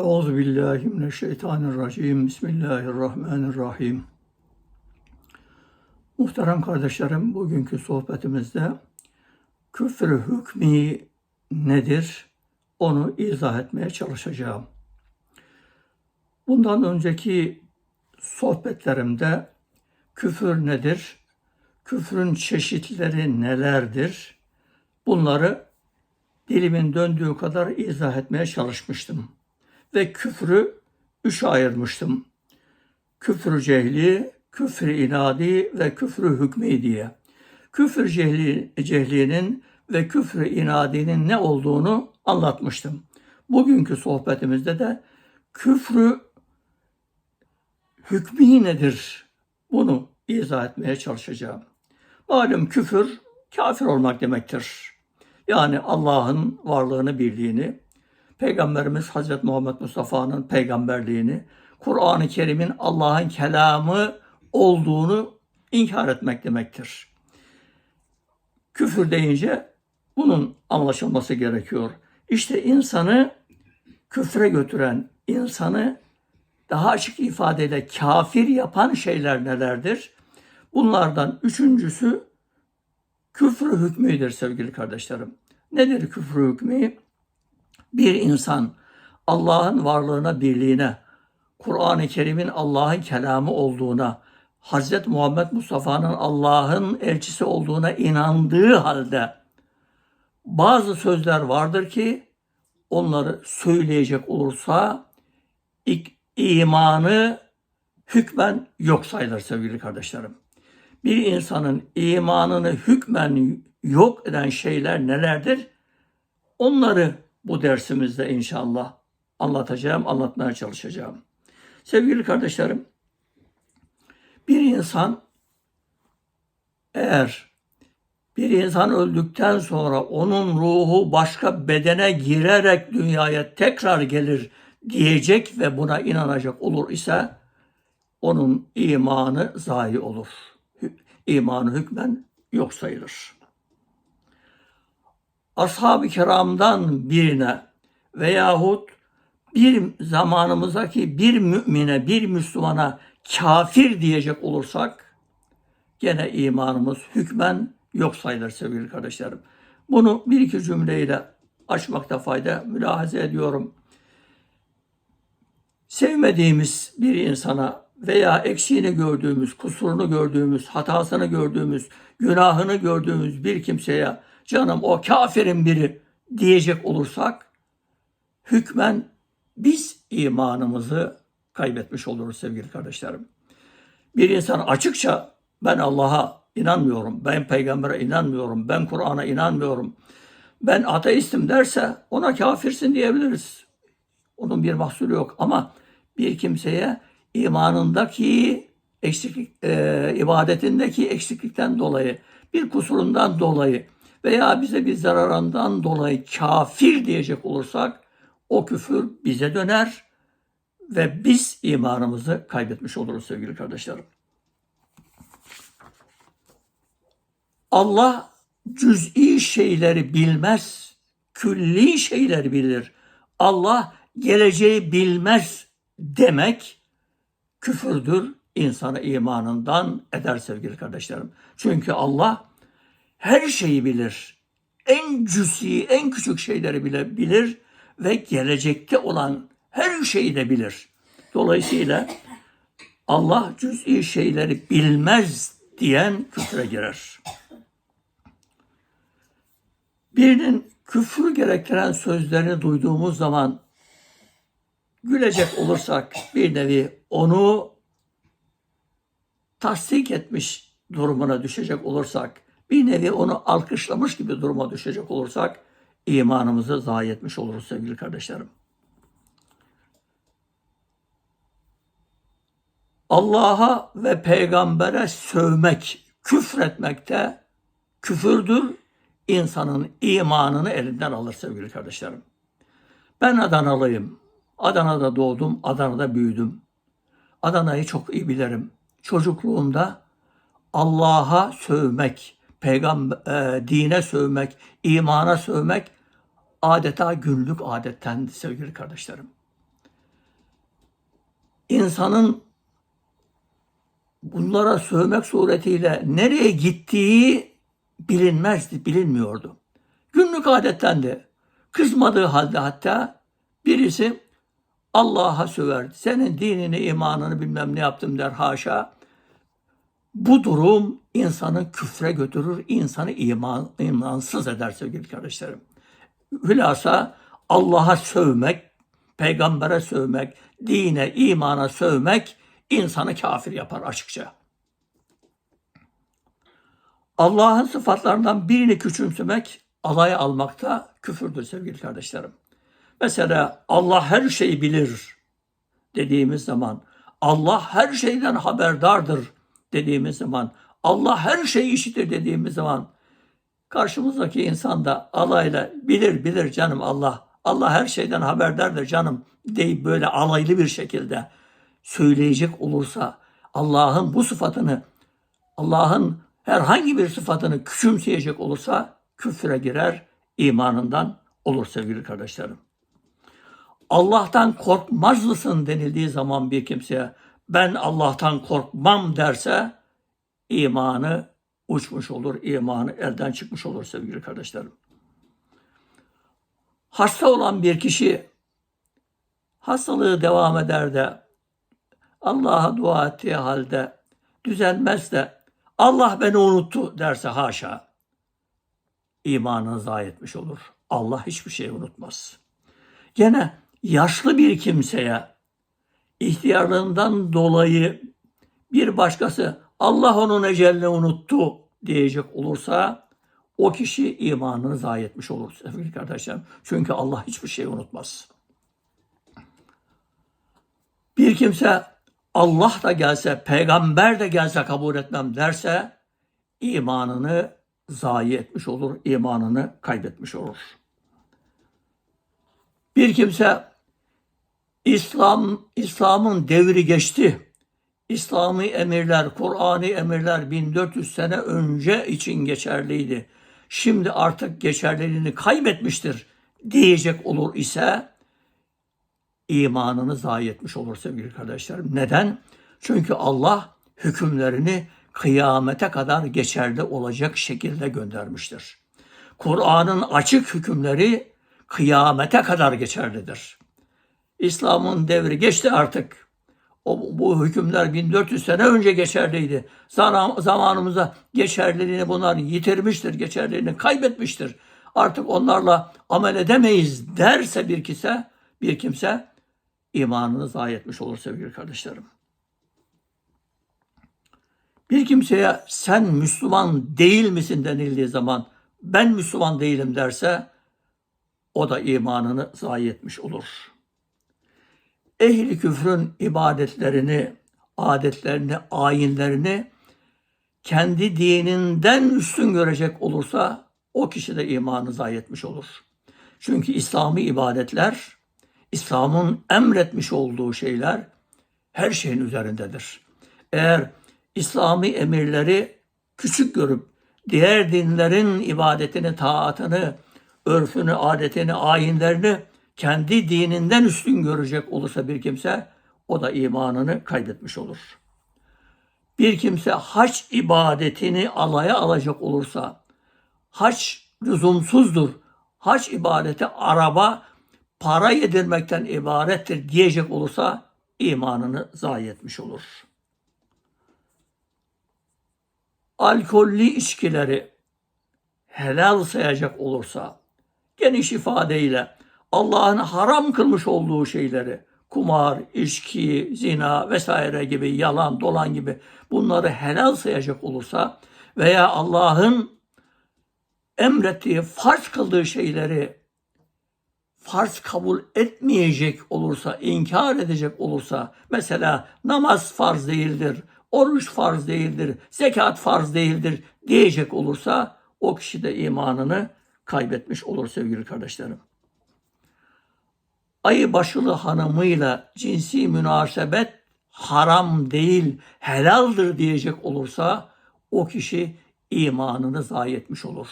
Euzu billahi mineşşeytanirracim. Bismillahirrahmanirrahim. Muhterem kardeşlerim, bugünkü sohbetimizde küfür hükmü nedir? Onu izah etmeye çalışacağım. Bundan önceki sohbetlerimde küfür nedir? Küfrün çeşitleri nelerdir? Bunları dilimin döndüğü kadar izah etmeye çalışmıştım ve küfrü üçe ayırmıştım. Küfrü cehli, küfrü inadi ve küfrü hükmü diye. Küfür cehli, cehlinin ve küfrü inadinin ne olduğunu anlatmıştım. Bugünkü sohbetimizde de küfrü hükmü nedir? Bunu izah etmeye çalışacağım. Malum küfür kafir olmak demektir. Yani Allah'ın varlığını, birliğini, Peygamberimiz Hazreti Muhammed Mustafa'nın peygamberliğini, Kur'an-ı Kerim'in Allah'ın kelamı olduğunu inkar etmek demektir. Küfür deyince bunun anlaşılması gerekiyor. İşte insanı küfre götüren, insanı daha açık ifadeyle kafir yapan şeyler nelerdir? Bunlardan üçüncüsü küfrü hükmüdür sevgili kardeşlerim. Nedir küfrü hükmü? Bir insan Allah'ın varlığına, birliğine, Kur'an-ı Kerim'in Allah'ın kelamı olduğuna, Hz. Muhammed Mustafa'nın Allah'ın elçisi olduğuna inandığı halde bazı sözler vardır ki onları söyleyecek olursa ilk imanı hükmen yok sayılır sevgili kardeşlerim. Bir insanın imanını hükmen yok eden şeyler nelerdir? Onları bu dersimizde inşallah anlatacağım, anlatmaya çalışacağım. Sevgili kardeşlerim, bir insan eğer bir insan öldükten sonra onun ruhu başka bedene girerek dünyaya tekrar gelir diyecek ve buna inanacak olur ise onun imanı zayi olur. İmanı hükmen yok sayılır ashab-ı kiramdan birine veyahut bir zamanımızdaki bir mümine, bir Müslümana kafir diyecek olursak gene imanımız hükmen yok sayılır sevgili kardeşlerim. Bunu bir iki cümleyle açmakta fayda mülahaza ediyorum. Sevmediğimiz bir insana veya eksiğini gördüğümüz, kusurunu gördüğümüz, hatasını gördüğümüz, günahını gördüğümüz bir kimseye canım o kafirin biri diyecek olursak hükmen biz imanımızı kaybetmiş oluruz sevgili kardeşlerim. Bir insan açıkça ben Allah'a inanmıyorum, ben peygambere inanmıyorum, ben Kur'an'a inanmıyorum, ben ateistim derse ona kafirsin diyebiliriz. Onun bir mahsuru yok ama bir kimseye imanındaki eksiklik, e, ibadetindeki eksiklikten dolayı, bir kusurundan dolayı veya bize bir zararından dolayı kafir diyecek olursak o küfür bize döner ve biz imanımızı kaybetmiş oluruz sevgili kardeşlerim. Allah cüz'i şeyleri bilmez, külli şeyleri bilir. Allah geleceği bilmez demek küfürdür, insanı imanından eder sevgili kardeşlerim. Çünkü Allah her şeyi bilir. En cüzi, en küçük şeyleri bile bilir ve gelecekte olan her şeyi de bilir. Dolayısıyla Allah cüz'i şeyleri bilmez diyen küfre girer. Birinin küfür gerektiren sözlerini duyduğumuz zaman gülecek olursak bir nevi onu tasdik etmiş durumuna düşecek olursak bir nevi onu alkışlamış gibi duruma düşecek olursak imanımızı zayi etmiş oluruz sevgili kardeşlerim. Allah'a ve peygambere sövmek, küfretmekte küfürdür. insanın imanını elinden alır sevgili kardeşlerim. Ben Adanalıyım. Adana'da doğdum, Adana'da büyüdüm. Adana'yı çok iyi bilirim. Çocukluğumda Allah'a sövmek, peygamber e, dine sövmek, imana sövmek adeta günlük adetten sevgili kardeşlerim. insanın bunlara sövmek suretiyle nereye gittiği bilinmezdi, bilinmiyordu. Günlük adettendi. Kızmadığı halde hatta birisi Allah'a söverdi. Senin dinini, imanını bilmem ne yaptım der haşa. Bu durum insanı küfre götürür, insanı iman, imansız eder sevgili kardeşlerim. Hülasa Allah'a sövmek, peygambere sövmek, dine, imana sövmek insanı kafir yapar açıkça. Allah'ın sıfatlarından birini küçümsemek, alaya almakta küfürdür sevgili kardeşlerim. Mesela Allah her şeyi bilir dediğimiz zaman, Allah her şeyden haberdardır dediğimiz zaman, Allah her şeyi işitir dediğimiz zaman, karşımızdaki insan da alayla bilir bilir canım Allah, Allah her şeyden haberdardır canım deyip böyle alaylı bir şekilde söyleyecek olursa Allah'ın bu sıfatını, Allah'ın herhangi bir sıfatını küçümseyecek olursa küfre girer, imanından olur sevgili kardeşlerim. Allah'tan korkmaz mısın denildiği zaman bir kimseye ben Allah'tan korkmam derse imanı uçmuş olur, imanı elden çıkmış olur sevgili kardeşlerim. Hasta olan bir kişi hastalığı devam eder de Allah'a dua ettiği halde düzelmez de Allah beni unuttu derse haşa imanını zayi etmiş olur. Allah hiçbir şey unutmaz. Gene yaşlı bir kimseye ihtiyarlığından dolayı bir başkası Allah onun ecelini unuttu diyecek olursa o kişi imanını zayi etmiş olur sevgili kardeşlerim. Çünkü Allah hiçbir şey unutmaz. Bir kimse Allah da gelse, peygamber de gelse kabul etmem derse imanını zayi etmiş olur, imanını kaybetmiş olur. Bir kimse İslam İslam'ın devri geçti. İslami emirler, Kur'ani emirler 1400 sene önce için geçerliydi. Şimdi artık geçerliliğini kaybetmiştir diyecek olur ise imanını zayi etmiş olur sevgili kardeşlerim. Neden? Çünkü Allah hükümlerini kıyamete kadar geçerli olacak şekilde göndermiştir. Kur'an'ın açık hükümleri kıyamete kadar geçerlidir. İslam'ın devri geçti artık. O, bu hükümler 1400 sene önce geçerliydi. Zam- Zamanımıza geçerliliğini bunlar yitirmiştir, geçerliliğini kaybetmiştir. Artık onlarla amel edemeyiz derse bir kimse, bir kimse imanını zayi etmiş olur sevgili kardeşlerim. Bir kimseye sen Müslüman değil misin denildiği zaman ben Müslüman değilim derse o da imanını zayi etmiş olur. Ehli küfrün ibadetlerini, adetlerini, ayinlerini kendi dininden üstün görecek olursa o kişi de imanı zayi etmiş olur. Çünkü İslami ibadetler, İslam'ın emretmiş olduğu şeyler her şeyin üzerindedir. Eğer İslami emirleri küçük görüp diğer dinlerin ibadetini, taatını, örfünü, adetini, ayinlerini kendi dininden üstün görecek olursa bir kimse o da imanını kaybetmiş olur. Bir kimse haç ibadetini alaya alacak olursa haç lüzumsuzdur. Haç ibadeti araba para yedirmekten ibarettir diyecek olursa imanını zayi etmiş olur.'' alkollü içkileri helal sayacak olursa geniş ifadeyle Allah'ın haram kılmış olduğu şeyleri kumar, içki, zina vesaire gibi yalan, dolan gibi bunları helal sayacak olursa veya Allah'ın emrettiği, farz kıldığı şeyleri farz kabul etmeyecek olursa, inkar edecek olursa, mesela namaz farz değildir, oruç farz değildir, zekat farz değildir diyecek olursa o kişi de imanını kaybetmiş olur sevgili kardeşlerim. Ayı başılı hanımıyla cinsi münasebet haram değil, helaldir diyecek olursa o kişi imanını zayi etmiş olur.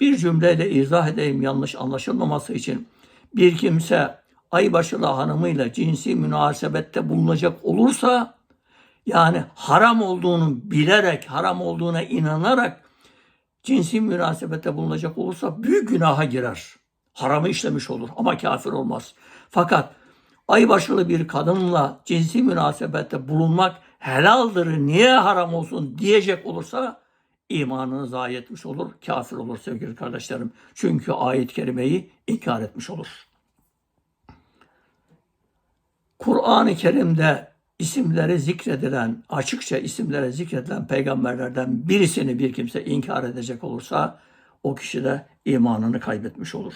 Bir cümleyle izah edeyim yanlış anlaşılmaması için. Bir kimse aybaşılı hanımıyla cinsi münasebette bulunacak olursa yani haram olduğunu bilerek, haram olduğuna inanarak cinsi münasebette bulunacak olursa büyük günaha girer. Haramı işlemiş olur ama kafir olmaz. Fakat aybaşılı bir kadınla cinsi münasebette bulunmak helaldir, niye haram olsun diyecek olursa imanını zayi etmiş olur, kafir olur sevgili kardeşlerim. Çünkü ayet-i kerimeyi inkar etmiş olur. Kur'an-ı Kerim'de isimleri zikredilen, açıkça isimleri zikredilen peygamberlerden birisini bir kimse inkar edecek olursa o kişi de imanını kaybetmiş olur.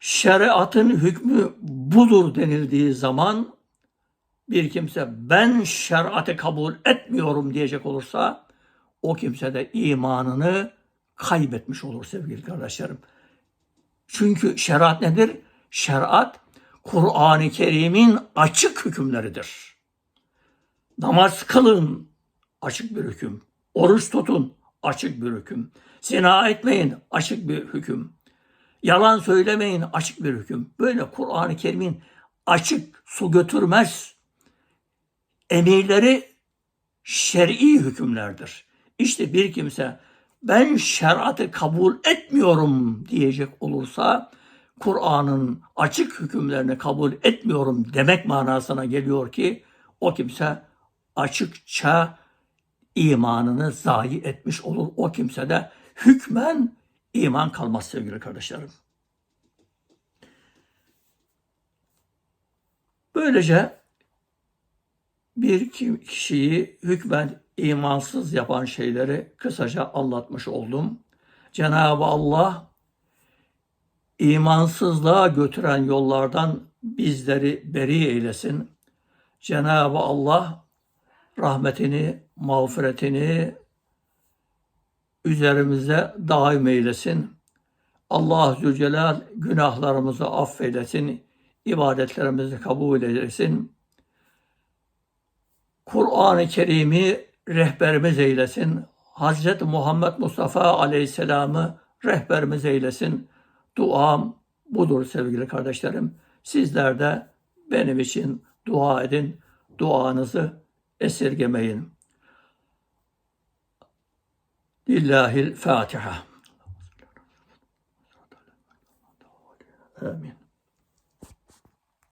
Şeriatın hükmü budur denildiği zaman bir kimse ben şeriatı kabul etmiyorum diyecek olursa o kimse de imanını kaybetmiş olur sevgili kardeşlerim. Çünkü şeriat nedir? Şeriat Kur'an-ı Kerim'in açık hükümleridir. Namaz kılın açık bir hüküm. Oruç tutun açık bir hüküm. Zina etmeyin açık bir hüküm. Yalan söylemeyin açık bir hüküm. Böyle Kur'an-ı Kerim'in açık su götürmez emirleri şer'i hükümlerdir. İşte bir kimse ben şeriatı kabul etmiyorum diyecek olursa Kur'an'ın açık hükümlerini kabul etmiyorum demek manasına geliyor ki o kimse açıkça imanını zayi etmiş olur. O kimse de hükmen iman kalmaz sevgili kardeşlerim. Böylece bir kişiyi hükmen imansız yapan şeyleri kısaca anlatmış oldum. Cenab-ı Allah imansızlığa götüren yollardan bizleri beri eylesin. Cenab-ı Allah rahmetini, mağfiretini üzerimize daim eylesin. Allah Zülcelal günahlarımızı affeylesin, ibadetlerimizi kabul eylesin. Kur'an-ı Kerim'i rehberimiz eylesin. Hazreti Muhammed Mustafa Aleyhisselam'ı rehberimiz eylesin. Duam budur sevgili kardeşlerim. Sizler de benim için dua edin. Duanızı esirgemeyin. لله الفاتحة. آمين.